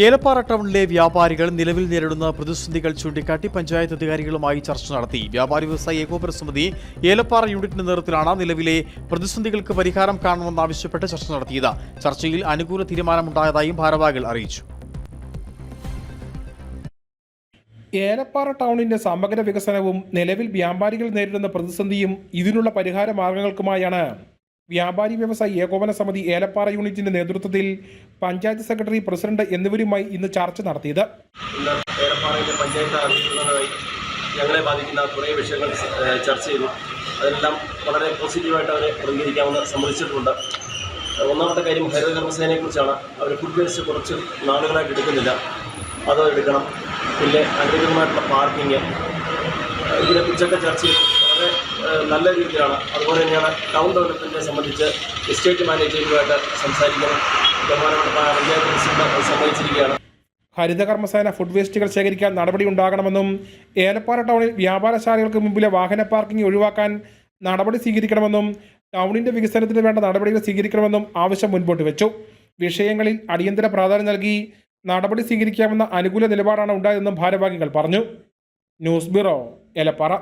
ഏലപ്പാറ ടൗണിലെ വ്യാപാരികൾ നിലവിൽ നേരിടുന്ന പ്രതിസന്ധികൾ ചൂണ്ടിക്കാട്ടി പഞ്ചായത്ത് അധികാരികളുമായി ചർച്ച നടത്തി. വ്യാപാരി വ്യവസായ ഏകോപന സമിതി ഏലപ്പാറ യൂണിറ്റിന്റെ നേതൃത്വത്തിലാണ് നിലവിലെ പ്രതിസന്ധികൾക്ക് പരിഹാരം കാണണമെന്നാവശ്യപ്പെട്ട് ചർച്ച നടത്തിയത്. ചർച്ചയിൽ അനുകൂല തീരുമാനമുണ്ടായതായും ഭാരവാഹികൾ അറിയിച്ചു. ഏലപ്പാറ ടൗണിന്റെ സമഗ്ര വികസനവും നിലവിൽ വ്യാപാരികൾ നേരിടുന്ന പ്രതിസന്ധിയും ഇതിനുള്ള പരിഹാര മാർഗങ്ങൾക്കുമായാണ്. വ്യാപാരി വ്യവസായി ഏകോപന സമിതി ഏലപ്പാറ യൂണിറ്റിന്റെ നേതൃത്വത്തിൽ പഞ്ചായത്ത് സെക്രട്ടറി പ്രസിഡന്റ് എന്നിവരുമായി ഇന്ന് ചർച്ച നടത്തിയത്. ഏലപ്പാറയിലെ പഞ്ചായത്ത് അധികൃതരുമായി ഞങ്ങളെ ബാധിക്കുന്ന കുറേ വിഷയങ്ങൾ ചർച്ച ചെയ്തു. അതെല്ലാം വളരെ പോസിറ്റീവായിട്ട് അവരെ പ്രതികരിക്കാമെന്ന് സമ്മതിച്ചിട്ടുണ്ട്. ഒന്നാമത്തെ കാര്യം ഹരിതകർമ്മസേനയെക്കുറിച്ചാണ് അവർ ഫുഡ് വേസ്റ്റ് കുറച്ച് നാളുകളായിട്ട് എടുക്കുന്നില്ല. അത് എടുക്കണം. പിന്നെ അനധികൃതമായിട്ടുള്ള പാർക്കിങ് ഇതിനെക്കുറിച്ചൊക്കെ ചർച്ച ചെയ്തു. വളരെ നല്ല രീതിയിലാണ്. അതുപോലെ തന്നെയാണ് ടൗൺ ഡെവലപ്മെന്റിനെ സംബന്ധിച്ച് എസ്റ്റേറ്റ് മാനേജറുമായിട്ട് സംസാരിക്കണം സമ്മതിച്ചിരിക്കുകയാണ്. ഹരിതകർമ്മസേന ഫുഡ് വേസ്റ്റുകൾ ശേഖരിക്കാൻ നടപടി ഉണ്ടാകണമെന്നും ഏലപ്പാറ ടൗണിൽ വ്യാപാരശാലകൾക്ക് മുമ്പിലെ വാഹന പാർക്കിംഗ് ഒഴിവാക്കാൻ നടപടി സ്വീകരിക്കണമെന്നും ടൗണിന്റെ വികസനത്തിന് വേണ്ട നടപടികൾ സ്വീകരിക്കണമെന്നും ആവശ്യം മുൻപോട്ട് വെച്ചു. വിഷയങ്ങളിൽ അടിയന്തര പ്രാധാന്യം നൽകി നടപടി സ്വീകരിക്കാമെന്ന അനുകൂല നിലപാടാണ് ഉണ്ടായതെന്നും ഭാരവാഹികൾ പറഞ്ഞു. News bureau Elappara.